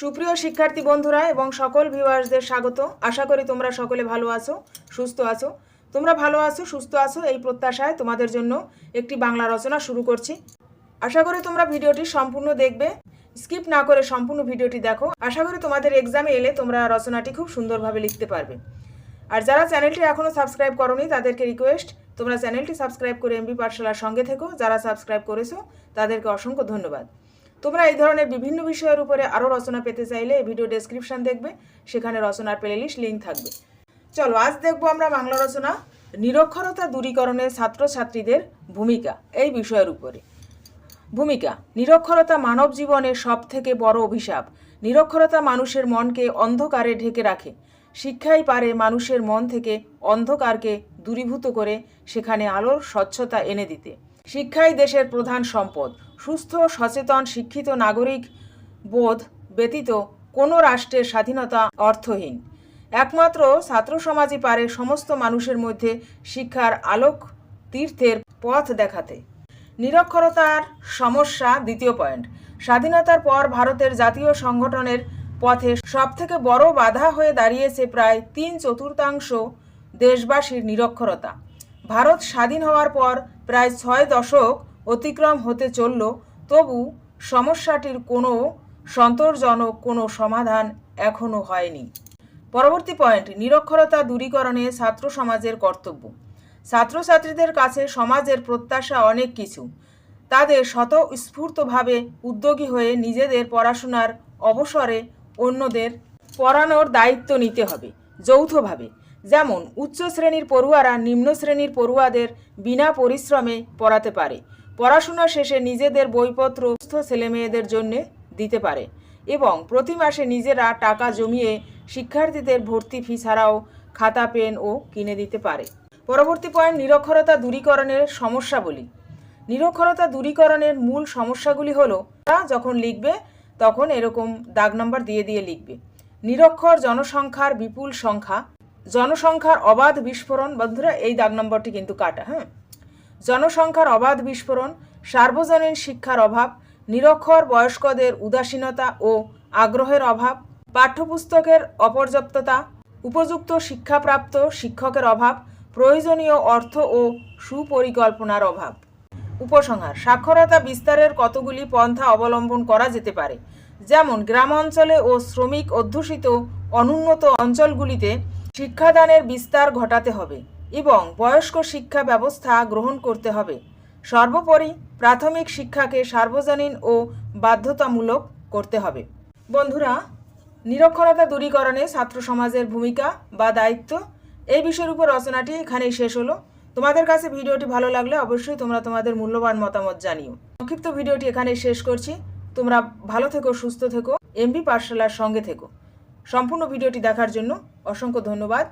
সুপ্রিয় শিক্ষার্থী বন্ধুরা এবং সকল ভিউয়ার্সদের স্বাগত। আশা করি তোমরা সকলে ভালো আছো, সুস্থ আছো। তোমরা ভালো আছো, সুস্থ আছো এই প্রত্যাশায় তোমাদের জন্য একটি বাংলা রচনা শুরু করছি। আশা করি তোমরা ভিডিওটি সম্পূর্ণ দেখবে। স্কিপ না করে সম্পূর্ণ ভিডিওটি দেখো। আশা করি তোমাদের এক্সামে এলে তোমরা রচনাটি খুব সুন্দরভাবে লিখতে পারবে। আর যারা চ্যানেলটি এখনও সাবস্ক্রাইব করনি, তাদেরকে রিকোয়েস্ট তোমরা চ্যানেলটি সাবস্ক্রাইব করে এমবি পাঠশালার সঙ্গে থেকো। যারা সাবস্ক্রাইব করেছ, তাদেরকে অসংখ্য ধন্যবাদ। তোমরা এই ধরনের বিভিন্ন বিষয়ের উপরে আরও রচনা পেতে চাইলে এই ভিডিও ডেসক্রিপশন দেখবে, সেখানে রচনার প্লেলিস্ট লিঙ্ক থাকবে। চলো, আজ দেখব আমরা বাংলা রচনা, নিরক্ষরতা দূরীকরণে ছাত্রছাত্রীদের ভূমিকা, এই বিষয়ের উপরে। ভূমিকা, নিরক্ষরতা মানব জীবনের সব থেকে বড় অভিশাপ। নিরক্ষরতা মানুষের মনকে অন্ধকারে ঢেকে রাখে। শিক্ষাই পারে মানুষের মন থেকে অন্ধকারকে দূরীভূত করে সেখানে আলোর স্বচ্ছতা এনে দিতে। শিক্ষাই দেশের প্রধান সম্পদ। সুস্থ, সচেতন, শিক্ষিত নাগরিক বোধ ব্যতীত কোনো রাষ্ট্রের স্বাধীনতা অর্থহীন। একমাত্র ছাত্র সমাজই পারে সমস্ত মানুষের মধ্যে শিক্ষার আলোক তীর্থের পথ দেখাতে। নিরক্ষরতার সমস্যা দ্বিতীয় পয়েন্ট। স্বাধীনতার পর ভারতের জাতীয় সংগঠনের পথে সবথেকে বড় বাধা হয়ে দাঁড়িয়েছে প্রায় তিন চতুর্থাংশ দেশবাসীর নিরক্ষরতা। ভারত স্বাধীন হওয়ার পর প্রায় ছয় দশক অতিক্রম হতে চলল, তবু সমস্যাটির কোনো সন্তোষজনক কোনো সমাধান এখনও হয়নি। পরবর্তী পয়েন্ট, নিরক্ষরতা দূরীকরণে ছাত্র সমাজের কর্তব্য। ছাত্রছাত্রীদের কাছে সমাজের প্রত্যাশা অনেক কিছু। তাদের স্বতঃস্ফূর্তভাবে উদ্যোগী হয়ে নিজেদের পড়াশোনার অবসরে অন্যদের পড়ানোর দায়িত্ব নিতে হবে, যৌথভাবে। যেমন উচ্চ শ্রেণির পড়ুয়ারা নিম্ন শ্রেণির পড়ুয়াদের বিনা পরিশ্রমে পড়াতে পারে। পড়াশোনা শেষে নিজেদের বইপত্র সুস্থ ছেলেমেয়েদের জন্য দিতে পারে এবং প্রতি মাসে নিজেরা টাকা জমিয়ে শিক্ষার্থীদের ভর্তি ফি ছাড়াও খাতা, পেন ও কিনে দিতে পারে। পরবর্তী পয়েন্ট, নিরক্ষরতা দূরীকরণের সমস্যাবলী। নিরক্ষরতা দূরীকরণের মূল সমস্যাগুলি হলো তারা যখন লিখবে তখন এরকম দাগ নম্বর দিয়ে দিয়ে লিখবে। নিরক্ষর জনসংখ্যার বিপুল সংখ্যা জনসংখ্যার অবাধ বিস্ফোরণ, বন্ধুরা, এই দাগ নম্বরটি কিন্তু কাটা হ্যাঁ? জনসংখ্যার অবাধ বিস্ফোরণ, সার্বজনীন শিক্ষার অভাব, নিরক্ষর বয়স্কদের উদাসীনতা ও আগ্রহের অভাব, পাঠ্যপুস্তকের অপর্যাপ্ততা, উপযুক্ত শিক্ষাপ্রাপ্ত শিক্ষকের অভাব, প্রয়োজনীয় অর্থ ও সুপরিকল্পনার অভাব। উপসংহার, সাক্ষরতা বিস্তারের কতগুলি পন্থা অবলম্বন করা যেতে পারে? যেমন গ্রাম অঞ্চলে ও শ্রমিক অধ্যুষিত, অনুন্নত অঞ্চলগুলিতে শিক্ষাদানের বিস্তার ঘটাতে হবে এবং বয়স্ক শিক্ষা ব্যবস্থা গ্রহণ করতে হবে। সর্বোপরি প্রাথমিক শিক্ষাকে সার্বজনীন ও বাধ্যতামূলক করতে হবে। বন্ধুরা, নিরক্ষরতা দূরীকরণে ছাত্র সমাজের ভূমিকা বা দায়িত্ব, এই বিষয়ের উপর রচনাটি এখানেই শেষ হলো। তোমাদের কাছে ভিডিওটি ভালো লাগলে অবশ্যই তোমরা তোমাদের মূল্যবান মতামত জানিও। সংক্ষিপ্ত ভিডিওটি এখানেই শেষ করছি। তোমরা ভালো থেকো, সুস্থ থেকো, এমবি পাঠশালার সঙ্গে থেকো। সম্পূর্ণ ভিডিওটি দেখার জন্য অসংখ্য ধন্যবাদ।